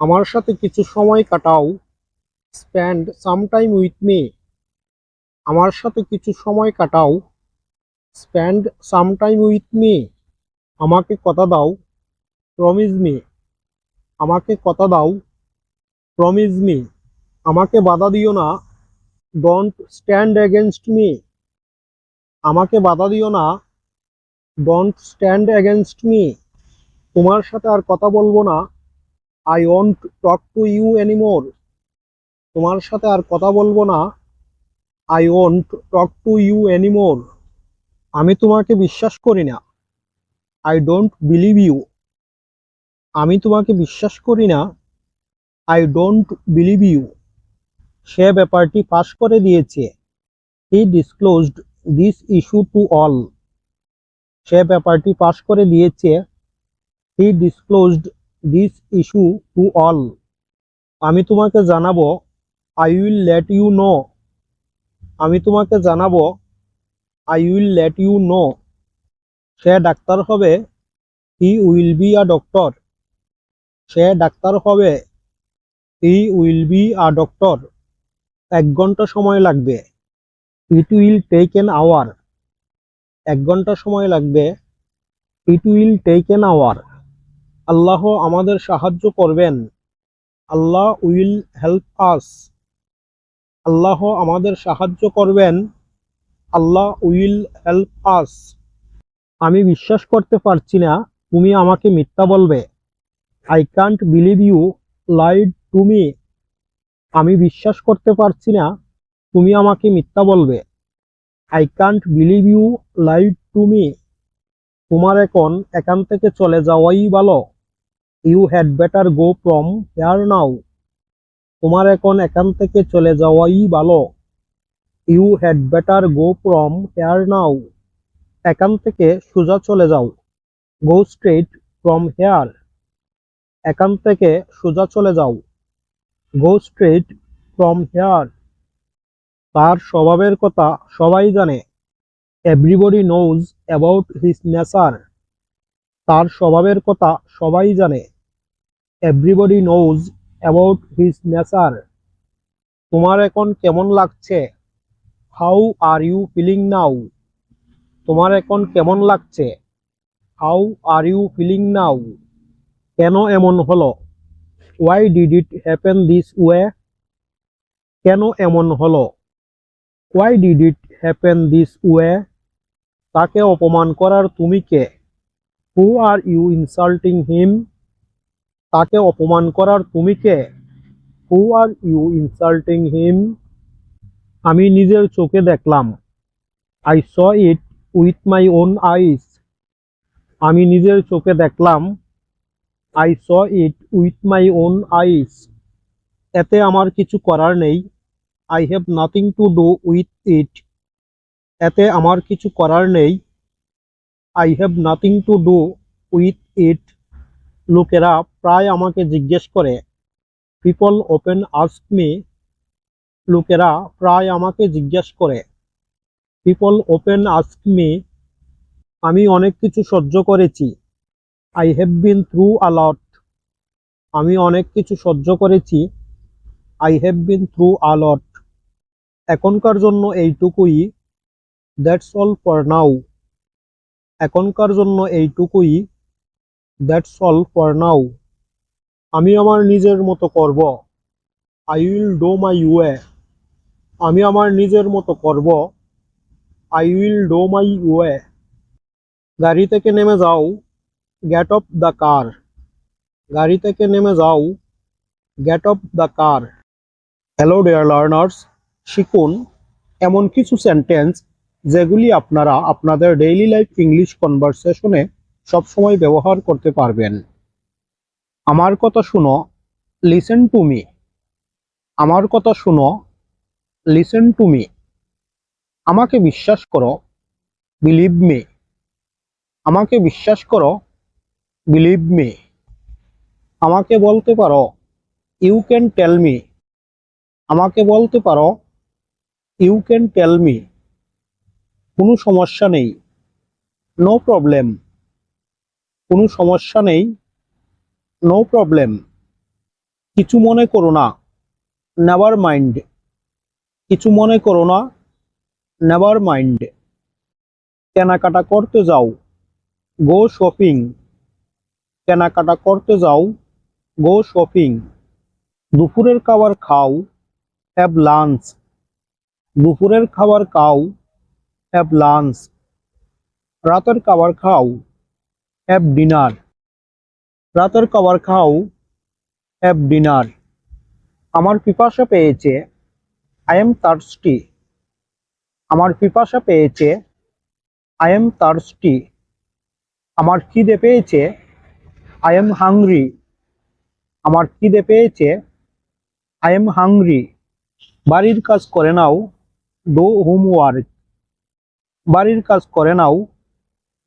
আমার সাথে কিছু সময় কাটাও। Spend some time with me আমার সাথে কিছু সময় কাটাও। Spend some time with me আমাকে কথা দাও। প্রমিজ মি আমাকে কথা দাও। প্রমিজ মি আমাকে বাধা দিও না। ডোন্ট স্ট্যান্ড এগেনস্ট মি আমাকে বাধা দিও না। ডোন্ট স্ট্যান্ড এগেনস্ট মি তোমার সাথে আর কথা বলব না। I want talk to you anymore তোমার সাথে আর কথা বলব না। I want talk to you anymore আমি তোমাকে বিশ্বাস করি না। আই ডোন্ট বিলিভ ইউ আমি তোমাকে বিশ্বাস করি না। আই ডোন্ট বিলিভ ইউ সে ব্যাপারটি পাশ করে দিয়েছে। He disclosed this issue to all সে ব্যাপারটি পাশ করে দিয়েছে। He disclosed this issue to all আমি তোমাকে জানাব I will let you know আমি তোমাকে জানাব I will let you know সে ডাক্তার হবে he will be a doctor সে ডাক্তার হবে he will be a doctor এক ঘণ্টা সময় লাগবে। It will take an hour এক ঘণ্টা সময় লাগবে। It will take an hour আল্লাহ আমাদের সাহায্য করবেন। আল্লাহ উইল হেল্প আস। আল্লাহ আমাদের সাহায্য করবেন। Allah will help us. আমি বিশ্বাস করতে পারছি না, তুমি আমাকে মিথ্যা বলবে। I can't believe you lied to me আমি বিশ্বাস করতে পারছি না, তুমি আমাকে মিথ্যা বলবে। I can't believe you lied to me তোমার এখন এখান থেকে চলে যাওয়াই ভালো। You had better go from here now তোমার এখন এখান থেকে চলে যাওয়াই ভালো। You had better go from here now এখান থেকে সোজা চলে যাও। গো স্ট্রেট ফ্রম হেয়ার এখান থেকে সোজা চলে যাও। গো স্ট্রেট ফ্রম হেয়ার তার স্বভাবের কথা সবাই জানে। Everybody knows about his nature তার স্বভাবের কথা সবাই জানে। Everybody knows about his nature তোমার এখন কেমন লাগছে? How are you feeling now তোমার এখন কেমন লাগছে? How are you feeling now কেন এমন হলো? Why did it happen this way কেন এমন হলো? Why did it happen this way তাকে অপমান করার তুমি কে? হু আর ইউ ইনসাল্টিং হিম তাকে অপমান করার তুমি কে? হু আর ইউ ইনসাল্টিং হিম আমি নিজের চোখে দেখলাম। I saw it with my own eyes আমি নিজের চোখে দেখলাম। I saw it with my own eyes এতে আমার কিছু করার নেই। I have nothing to do with it এতে আমার কিছু করার নেই। I have nothing to do with it লোকেরা প্রায় আমাকে জিজ্ঞেস করে পিপল ওপেন আস্ক মি লোকেরা প্রায় আমাকে জিজ্ঞেস করে পিপল ওপেন আস্ক মি আমি অনেক কিছু সহ্য করেছি। I have been through a lot আমি অনেক কিছু সহ্য করেছি। I have been through a lot এখনকার জন্য এইটুকুই দ্যাটস অল ফর নাও এখনকার জন্য এইটুকুই। দ্যাটস অল ফর নাও আমি আমার নিজের মতো করব। I will do my way আমি আমার নিজের মতো করব। I will do my way গাড়ি থেকে নেমে যাও। গেট অফ দ্য কার গাড়ি থেকে নেমে যাও। Get off the car hello dear learners শিখুন এমন কিছু সেন্টেন্স যেগুলি আপনারা আপনাদের ডেইলি লাইফ ইংলিশ কনভারসেশনে সবসময় ব্যবহার করতে পারবেন। আমার কথা শুনো লিসেন টু মি আমার কথা শুনো লিসেন টু মি আমাকে বিশ্বাস করো বিলিভ মি আমাকে বিশ্বাস করো বিলিভ মি আমাকে বলতে পারো ইউ ক্যান টেল মি আমাকে বলতে পারো ইউ ক্যান টেল মি কোনো সমস্যা নেই। নো প্রবলেম কোনো সমস্যা নেই। নো প্রবলেম কিছু মনে করো না। নেভার মাইন্ড কিছু মনে করো না। নেভার মাইন্ড কেনাকাটা করতে যাও। গো শপিং কেনাকাটা করতে যাও। গো শপিং দুপুরের খাবার খাও। হ্যাভ লাঞ্চ দুপুরের খাবার খাও। হ্যাভ লাঞ্চ রাতের খাবার খাও। Have dinner. রাতের খাবার খাও হ্যাভ ডিনার। আমার পিপাসা পেয়েছে আই এম থার্সটি আমার পিপাসা পেয়েছে আই এম থার্সটি আমার খিদে পেয়েছে আই এম হাংরি আমার খিদে পেয়েছে আই এম হাংরি বাড়ির কাজ করে নাও ডো হোমওয়ার্ক বাড়ির কাজ করে নাও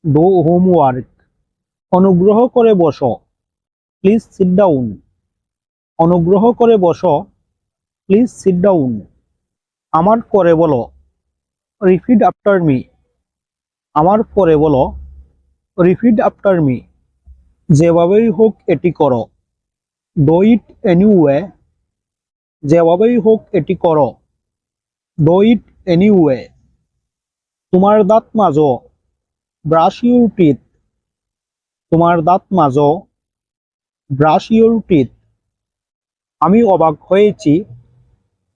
ডো হোমওয়ার্ক অনুগ্রহ করে বসো। প্লিজ সিট ডাউন অনুগ্রহ করে বসো। প্লিজ সিট ডাউন আমার করে বলো। রিপিট আফটার মি আমার পরে বলো। রিপিট আফটার মি যেভাবেই হোক এটি করো। ডো ইট এনি এনিওয়ে যেভাবেই হোক এটি করো। ডো ইট এনি এনিওয়ে তোমার দাঁত মাজো। ব্রাশ ইউর টিথ তোমার দাঁত মাজো ব্রাশ ইউর টিথ আমি অবাক হয়েছি।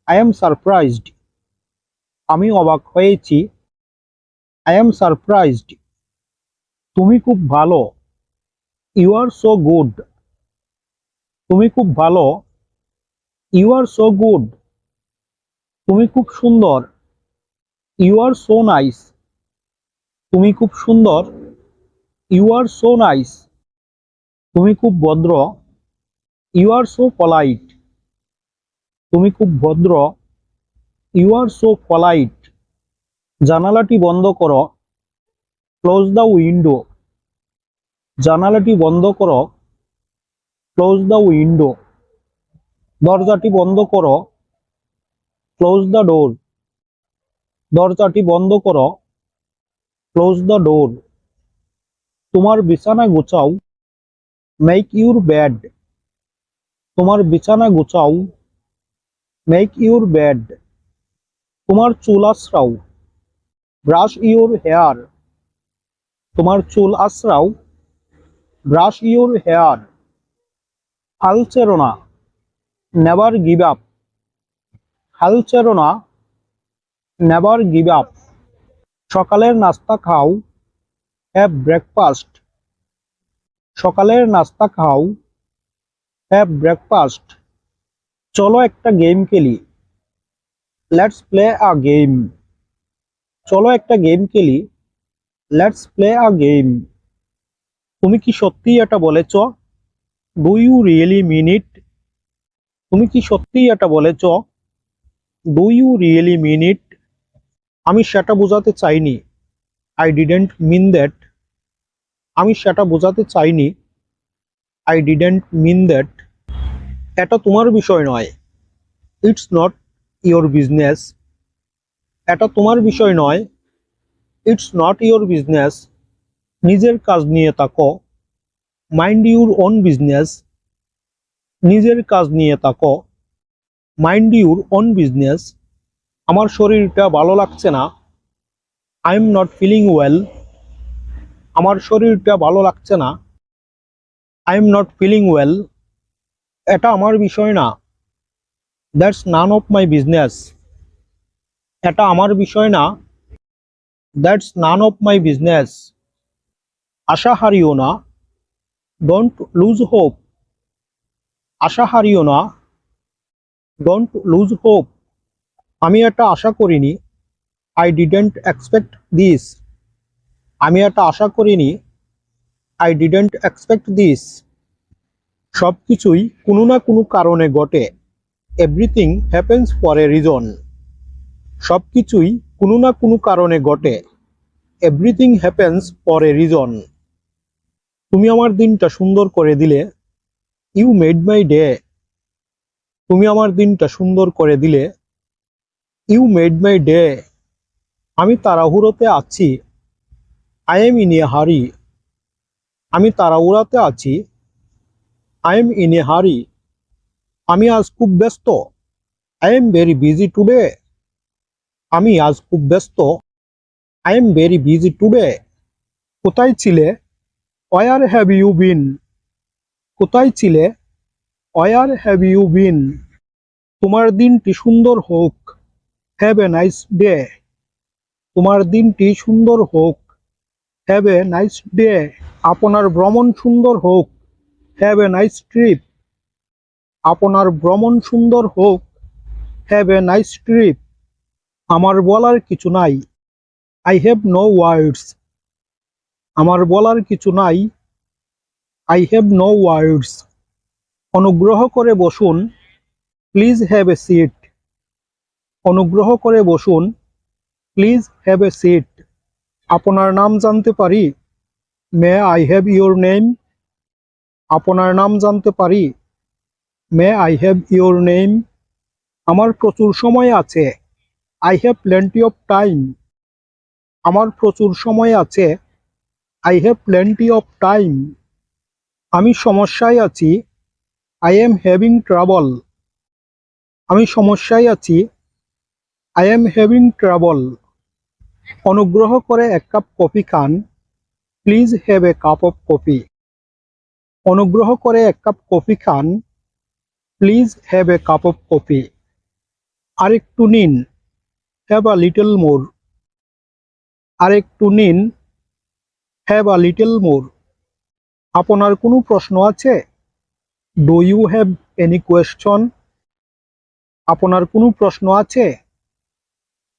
আই এম সারপ্রাইজড আমি অবাক হয়েছি। আই এম সারপ্রাইজড তুমি খুব ভালো। ইউ আর সো গুড তুমি খুব ভালো। ইউ আর সো গুড তুমি খুব সুন্দর। ইউ আর সো নাইস তুমি খুব সুন্দর। ইউ আর সো নাইস তুমি খুব ভদ্র। ইউ আর সো পলাইট তুমি খুব ভদ্র। ইউ আর সো পলাইট জানালাটি বন্ধ করো। ক্লোজ দ্য উইন্ডো জানালাটি বন্ধ করো। ক্লোজ দ্য উইন্ডো দরজাটি বন্ধ করো। ক্লোজ দ্য ডোর দরজাটি বন্ধ করো। ক্লোজ দ্য ডোর তোমার বিছানা গুছাও মেক ইউর ব্যাড তোমার বিছানা গুছাও মেক ইউর ব্যাড তোমার চুল আশ্রাও ব্রাশ ইউর হেয়ার তোমার চুল আশ্রাও ব্রাশ ইউর হেয়ার হাল ছেড়ো নেভার গিভ আপ হাল ছেড়ো নেভার গিভ আপ সকালের নাস্তা খাও হ্যাভ ব্রেকফাস্ট সকালের নাস্তা খাও। হ্যাভ ব্রেকফাস্ট চলো একটা গেম খেলি। লেটস প্লে আ গেম চলো একটা গেম খেলি। লেটস প্লে আ গেম তুমি কি সত্যি এটা বলেছ? Do you really mean it তুমি কি সত্যি এটা বলেছ? Do you really mean it আমি সেটা বোঝাতে চাইনি। আই ডিডেন্ট মিন দ্যাট আমি সেটা বোঝাতে চাইনি। আই ডিডেন্ট মিন দ্যাট এটা তোমার বিষয় নয়। ইটস নট ইয়োর বিজনেস এটা তোমার বিষয় নয়। ইটস নট ইয়োর বিজনেস নিজের কাজ নিয়ে তাকো মাইন্ড ইউর ওন বিজনেস নিজের কাজ নিয়ে তাকো মাইন্ড ইউর ওন বিজনেস আমার শরীরটা ভালো লাগছে না। I am not feeling well আমার শরীরটা ভালো লাগছে না। I am not feeling well এটা আমার বিষয় না। That's none of my business এটা আমার বিষয় না। That's none of my business আশা হারিও না। ডোন্ট লুজ হোপ আশা হারিও না। ডোন্ট লুজ হোপ আমি এটা আশা করিনি। আই ডিডেন্ট এক্সপেক্ট দিস আমি এটা আশা করিনি। আই ডিডেন্ট এক্সপেক্ট দিস সব কিছুই কোনো না কোনো কারণে ঘটে। Everything happens for a reason সব কিছুই কোনো না কোনো কারণে ঘটে। Everything happens for a reason তুমি আমার দিনটা সুন্দর করে দিলে। ইউ মেড মাই ডে তুমি আমার দিনটা সুন্দর করে দিলে। ইউ মেড মাই ডে আমি তাড়াহুড়োতে আছি। আই এম ইন এ হারি আমি তাড়াহুড়াতে আছি। আই এম ইন এ হারি আমি আজ খুব ব্যস্ত। I am very busy today আমি আজ খুব ব্যস্ত। I am very busy today কোথায় ছিলে? ওয়ার হ্যাভ ইউ বিন কোথায় ছিলে? ওয়ার হ্যাভ ইউ বিন তোমার দিনটি সুন্দর হোক। হ্যাভ এ নাইস ডে তোমার দিনটি সুন্দর হোক। হ্যাভ এ নাইস ডে আপনার ভ্রমণ সুন্দর হোক। হ্যাভ এ নাইস ট্রিপ আপনার ভ্রমণ সুন্দর হোক। হ্যাভ এ নাইস ট্রিপ আমার বলার কিছু নাই। আই হ্যাভ নো ওয়ার্ডস আমার বলার কিছু নাই। আই হ্যাভ নো ওয়ার্ডস অনুগ্রহ করে বসুন। প্লিজ হ্যাভ এ সিট অনুগ্রহ করে বসুন। প্লিজ হ্যাভ এ সিট আপনার নাম জানতে পারি may I have your name আপনার নাম জানতে পারি may I have your name আমার প্রচুর সময় আছে I have plenty of time আমার প্রচুর সময় আছে I have plenty of time আমি সমস্যায় আছি আই এম হ্যাভিং ট্রাবল আমি সমস্যায় আছি আই এম হ্যাভিং ট্রাবল অনুগ্রহ করে এক cup coffee Khan. Please have a cup of coffee অনুগ্রহ করে এক cup coffee Khan. Please have a cup of coffee আরেকটু নিন। হ্যাভ আ লিটল মোর আরেকটু নিন। হ্যাভ আ লিটল মোর আপনার কোনো প্রশ্ন আছে? Do you have any question আপনার কোনো প্রশ্ন আছে?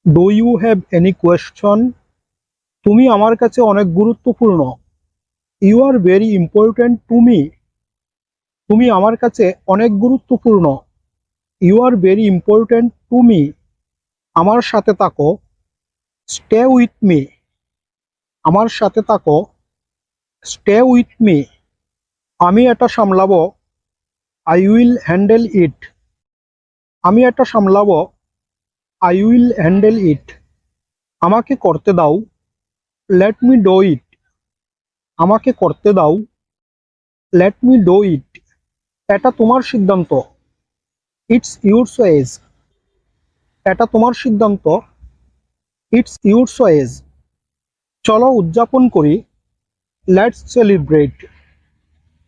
Do you have any question তুমি আমার কাছে অনেক গুরুত্বপূর্ণ। You are very important to me তুমি আমার কাছে অনেক গুরুত্বপূর্ণ। You are very important to me আমার সাথে থাকো। স্টে উইথ মি আমার সাথে থাকো। স্টে উইথ মি আমি এটা সামলাবো। আই উইল হ্যান্ডেল ইট আমি এটা সামলাবো। আই উইল হ্যান্ডেল ইট আমাকে করতে দাও। লেট মি ডো ইট আমাকে করতে দাও। লেট মি ডো ইট এটা তোমার সিদ্ধান্ত। ইটস ইউর চয়েস এটা তোমার সিদ্ধান্ত। ইটস ইউর চয়েস চলো উদযাপন করি। লেটস সেলিব্রেট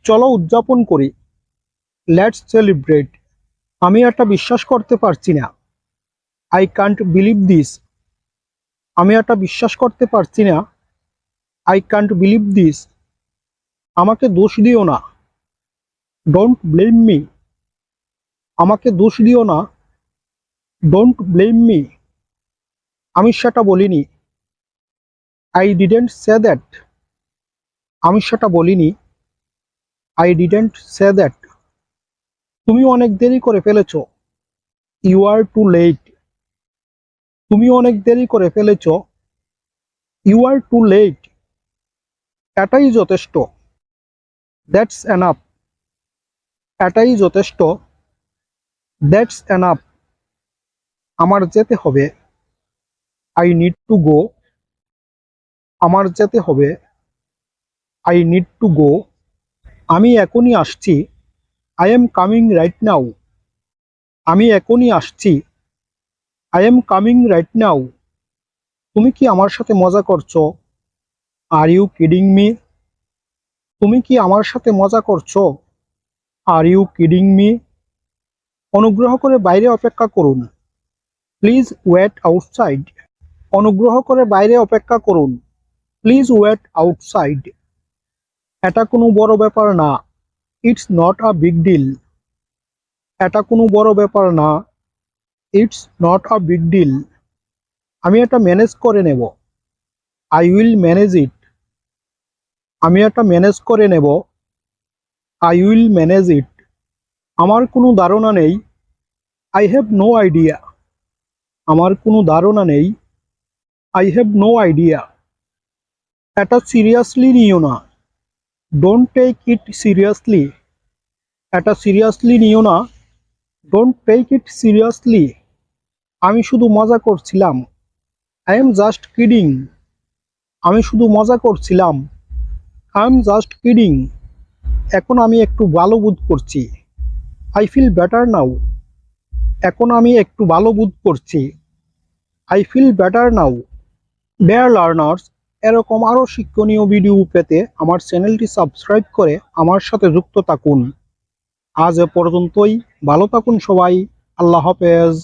চলো উদযাপন করি। লেটস সেলিব্রেট আমি এটা বিশ্বাস করতে পারছি না। আই কান্ট বিলিভ দিস আমি এটা বিশ্বাস করতে পারছি না। আই কান্ট বিলিভ দিস আমাকে দোষ দিও না। ডোন্ট ব্লেম মি আমাকে দোষ দিও না। ডোন্ট ব্লেম মি আমি সেটা বলিনি। আই ডিডেন্ট সে দ্যাট আমি সেটা বলিনি। আই ডিডেন্ট সে দ্যাট তুমি অনেক দেরি করে ফেলেছ। ইউ আর টু লেট তুমি অনেক দেরি করে ফেলেছ। ইউ আর টু লেট এটাই যথেষ্ট। দ্যাটস এনাফ এটাই যথেষ্ট। দ্যাটস এনাফ আমার যেতে হবে। আই নিড টু গো আমার যেতে হবে। আই নিড টু গো আমি এখনই আসছি। I am coming right now আমি এখনই আসছি। I am coming right now তুমি কি আমার সাথে মজা করছ? আর ইউ কিডিং মি তুমি কি আমার সাথে মজা করছ? আর ইউ কিডিং মি অনুগ্রহ করে বাইরে অপেক্ষা করুন। প্লিজ ওয়েট আউটসাইড অনুগ্রহ করে বাইরে অপেক্ষা করুন। প্লিজ ওয়েট আউটসাইড এটা কোনো বড় ব্যাপার না। It's not a big deal এটা কোনো বড় ব্যাপার না। It's not a big deal আমি এটা ম্যানেজ করে নেব। আই উইল ম্যানেজ ইট আমি এটা ম্যানেজ করে নেব। আই উইল ম্যানেজ ইট আমার কোনো ধারণা নেই। আই হ্যাভ নো আইডিয়া আমার কোনো ধারণা নেই। আই হ্যাভ নো আইডিয়া এটা সিরিয়াসলি নিও না। ডোন্ট টেক ইট সিরিয়াসলি এটা সিরিয়াসলি নিও না। ডোন্ট টেক ইট সিরিয়াসলি আমি শুধু মজা করছিলাম। আই এম জাস্ট কিডিং আমি শুধু মজা করছিলাম। আই এম জাস্ট কিডিং এখন আমি একটু ভালো বোধ করছি। আই ফিল বেটার নাও এখন আমি একটু ভালো বোধ করছি। I feel better now dear learners এরকম আরও শিক্ষণীয় ভিডিও পেতে আমার চ্যানেলটি সাবস্ক্রাইব করে আমার সাথে যুক্ত থাকুন। আজ এ পর্যন্তই। ভালো থাকুন সবাই। আল্লাহ হাফেজ।